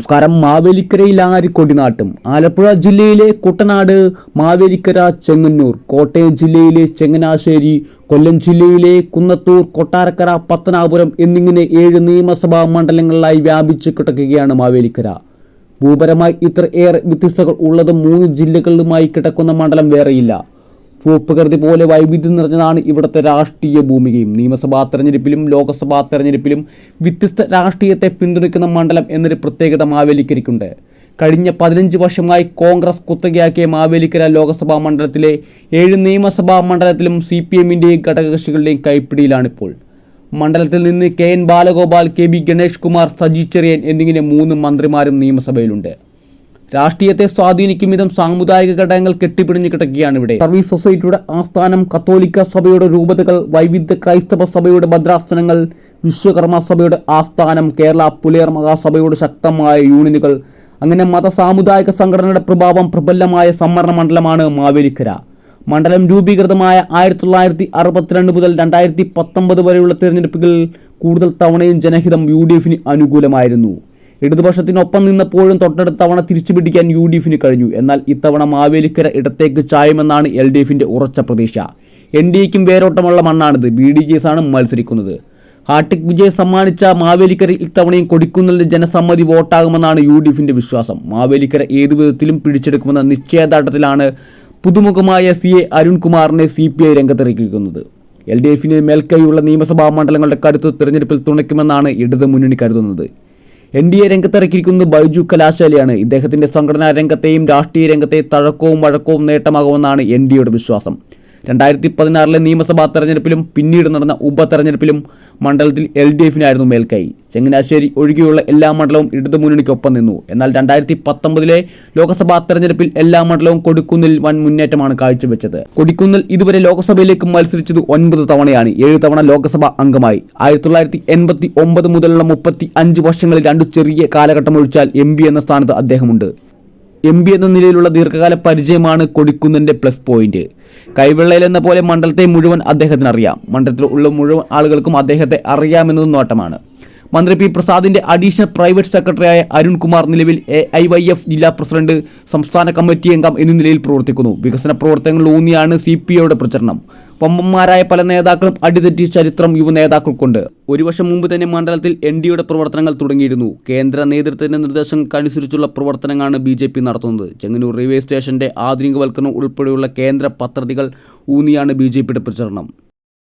നമസ്കാരം മാവേലിക്കരയിൽ ആരിക്കൊടി നാട്ടും ആലപ്പുഴ ജില്ലയിലെ കുട്ടനാട് മാവേലിക്കര ചെങ്ങന്നൂർ കോട്ടയം ജില്ലയിലെ ചെങ്ങനാശ്ശേരി കൊല്ലം ജില്ലയിലെ കുന്നത്തൂർ കൊട്ടാരക്കര പത്തനാപുരം എന്നിങ്ങനെ ഏഴ് നിയമസഭാ മണ്ഡലങ്ങളിലായി വ്യാപിച്ച് കിടക്കുകയാണ് മാവേലിക്കര. ഭൂപരമായി ഇത്ര ഏറെ വ്യത്യസ്തകൾ ഉള്ളതും മൂന്ന് ജില്ലകളിലുമായി കിടക്കുന്ന മണ്ഡലം വേറെയില്ല. ഭൂപ്രകൃതി പോലെ വൈവിധ്യം നിറഞ്ഞതാണ് ഇവിടുത്തെ രാഷ്ട്രീയ ഭൂമികയും. നിയമസഭാ തെരഞ്ഞെടുപ്പിലും ലോക്സഭാ തെരഞ്ഞെടുപ്പിലും വ്യത്യസ്ത രാഷ്ട്രീയത്തെ പിന്തുണയ്ക്കുന്ന മണ്ഡലം എന്നൊരു പ്രത്യേകത മാവേലിക്കരിക്കുണ്ട്. കഴിഞ്ഞ പതിനഞ്ച് വർഷമായി കോൺഗ്രസ് കുത്തകയാക്കിയ മാവേലിക്കര ലോക്സഭാ മണ്ഡലത്തിലെ ഏഴ് നിയമസഭാ മണ്ഡലത്തിലും സി പി എമ്മിന്റെയും ഘടകകക്ഷികളുടെയും കൈപ്പിടിയിലാണിപ്പോൾ. മണ്ഡലത്തിൽ നിന്ന് K N Balagopal K B Ganesh Kumar Saji Cherian എന്നിങ്ങനെ മൂന്ന് മന്ത്രിമാരും നിയമസഭയിലുണ്ട്. രാഷ്ട്രീയത്തെ സ്വാധീനിക്കും വിധം സാമുദായിക ഘടകങ്ങൾ കെട്ടിപ്പിടിഞ്ഞു കിടക്കുകയാണ് ഇവിടെ സർവീസ് സൊസൈറ്റിയുടെ ആസ്ഥാനം കത്തോലിക്ക സഭയുടെ രൂപതകൾ വൈവിധ്യ ക്രൈസ്തവ സഭയുടെ ഭദ്രാസനങ്ങൾ വിശ്വകർമ്മ സഭയുടെ ആസ്ഥാനം കേരള പുലയർ മഹാസഭയുടെ ശക്തമായ യൂണിയനുകൾ അങ്ങനെ മത സാമുദായിക സംഘടനയുടെ പ്രഭാവം പ്രബലമായ സംവരണ മണ്ഡലമാണ് മാവേലിക്കര. മണ്ഡലം രൂപീകൃതമായ ആയിരത്തി തൊള്ളായിരത്തി അറുപത്തിരണ്ട് മുതൽ രണ്ടായിരത്തി പത്തൊമ്പത് വരെയുള്ള തിരഞ്ഞെടുപ്പുകളിൽ കൂടുതൽ തവണയും ജനഹിതം യു ഡി എഫിന് അനുകൂലമായിരുന്നു. ഇടതുപക്ഷത്തിനൊപ്പം നിന്നപ്പോഴും തൊട്ടടുത്ത തവണ തിരിച്ചുപിടിക്കാൻ യു ഡി എഫിന് കഴിഞ്ഞു. എന്നാൽ ഇത്തവണ മാവേലിക്കര ഇടത്തേക്ക് ചായുമെന്നാണ് എൽ ഡി എഫിന്റെ ഉറച്ച പ്രതീക്ഷ. എൻ ഡി എക്കും വേരോട്ടമുള്ള മണ്ണാണിത്. ബി ഡി ജെ ആണ് മത്സരിക്കുന്നത്. ഹാർട്ടിക് വിജയ് സമ്മാനിച്ച മാവേലിക്കര ഇത്തവണയും കൊടിക്കുന്നിലെ ജനസമ്മതി വോട്ടാകുമെന്നാണ് യു ഡി എഫിന്റെ വിശ്വാസം. മാവേലിക്കര ഏതു വിധത്തിലും പിടിച്ചെടുക്കുമെന്ന നിശ്ചയദാർഢ്യത്തിലാണ് പുതുമുഖമായ സി എ അരുൺകുമാറിനെ സി പി ഐ രംഗത്തിറക്കിയിരിക്കുന്നത്. എൽ ഡി എഫിന് മേൽക്കൈയുള്ള നിയമസഭാ മണ്ഡലങ്ങളുടെ കരുത്ത് തിരഞ്ഞെടുപ്പിൽ തുണയ്ക്കുമെന്നാണ് ഇടത് മുന്നണി കരുതുന്നത്. എൻ ഡി എ രംഗത്തിറക്കിയിരിക്കുന്നത് ബൈജു കലാശാലയാണ്. ഇദ്ദേഹത്തിന്റെ സംഘടനാ രംഗത്തെയും രാഷ്ട്രീയ രംഗത്തെ തഴക്കവും വഴക്കവും നേട്ടമാകുമെന്നാണ് എൻ ഡി എയുടെ വിശ്വാസം. രണ്ടായിരത്തി പതിനാറിലെ നിയമസഭാ തെരഞ്ഞെടുപ്പിലും പിന്നീട് നടന്ന ഉപതെരഞ്ഞെടുപ്പിലും മണ്ഡലത്തിൽ എൽ ഡി എഫിനായിരുന്നു മേൽക്കൈ. ചങ്ങനാശ്ശേരി ഒഴികെയുള്ള എല്ലാ മണ്ഡലവും ഇടതുമുന്നണിക്കൊപ്പം നിന്നു. എന്നാൽ രണ്ടായിരത്തി പത്തൊമ്പതിലെ ലോക്സഭാ തെരഞ്ഞെടുപ്പിൽ എല്ലാ മണ്ഡലവും കൊടിക്കുന്നിൽ വൻ മുന്നേറ്റമാണ് കാഴ്ചവെച്ചത്. കൊടിക്കുന്നിൽ ഇതുവരെ ലോക്സഭയിലേക്ക് മത്സരിച്ചത് ഒൻപത് തവണയാണ്. ഏഴ് തവണ ലോക്സഭാ അംഗമായി. ആയിരത്തി തൊള്ളായിരത്തി എൺപത്തി ഒമ്പത് മുതലുള്ള മുപ്പത്തി അഞ്ച് വർഷങ്ങളിൽ രണ്ടു ചെറിയ കാലഘട്ടം ഒഴിച്ചാൽ എം എന്ന സ്ഥാനത്ത് അദ്ദേഹമുണ്ട്. എം പി എന്ന നിലയിലുള്ള ദീർഘകാല പരിചയമാണ് കൊടിക്കുന്നതിന്റെ പ്ലസ് പോയിന്റ് കൈവെള്ളയിൽ എന്ന പോലെ മണ്ഡലത്തെ മുഴുവൻ അദ്ദേഹത്തിന് അറിയാം. മണ്ഡലത്തിൽ ഉള്ള മുഴുവൻ ആളുകൾക്കും അദ്ദേഹത്തെ അറിയാമെന്നതും നോട്ടമാണ്. മന്ത്രി പി പ്രസാദിന്റെ അഡീഷണൽ പ്രൈവറ്റ് സെക്രട്ടറിയായ അരുൺകുമാർ നിലവിൽ എ ഐ വൈ എഫ് ജില്ലാ പ്രസിഡന്റ് സംസ്ഥാന കമ്മിറ്റി അംഗം എന്നീ നിലയിൽ പ്രവർത്തിക്കുന്നു. വികസന പ്രവർത്തനങ്ങളിൽ ഊന്നിയാണ് സി പി ഐയുടെ പ്രചരണം. വമ്പന്മാരായ പല നേതാക്കളും അടിതെറ്റി ചരിത്രം യുവ നേതാക്കൾക്കുണ്ട്. ഒരു വർഷം മുമ്പ് തന്നെ മണ്ഡലത്തിൽ എൻ ഡിയുടെ പ്രവർത്തനങ്ങൾ തുടങ്ങിയിരുന്നു. കേന്ദ്ര നേതൃത്വത്തിന്റെ നിർദ്ദേശങ്ങൾക്കനുസരിച്ചുള്ള പ്രവർത്തനങ്ങളാണ് ബി ജെ പി നടത്തുന്നത്. ചെങ്ങന്നൂർ റെയിൽവേ സ്റ്റേഷന്റെ ആധുനികവൽക്കരണം ഉൾപ്പെടെയുള്ള കേന്ദ്ര പദ്ധതികൾ ഊന്നിയാണ് ബി ജെ പിയുടെ പ്രചരണം.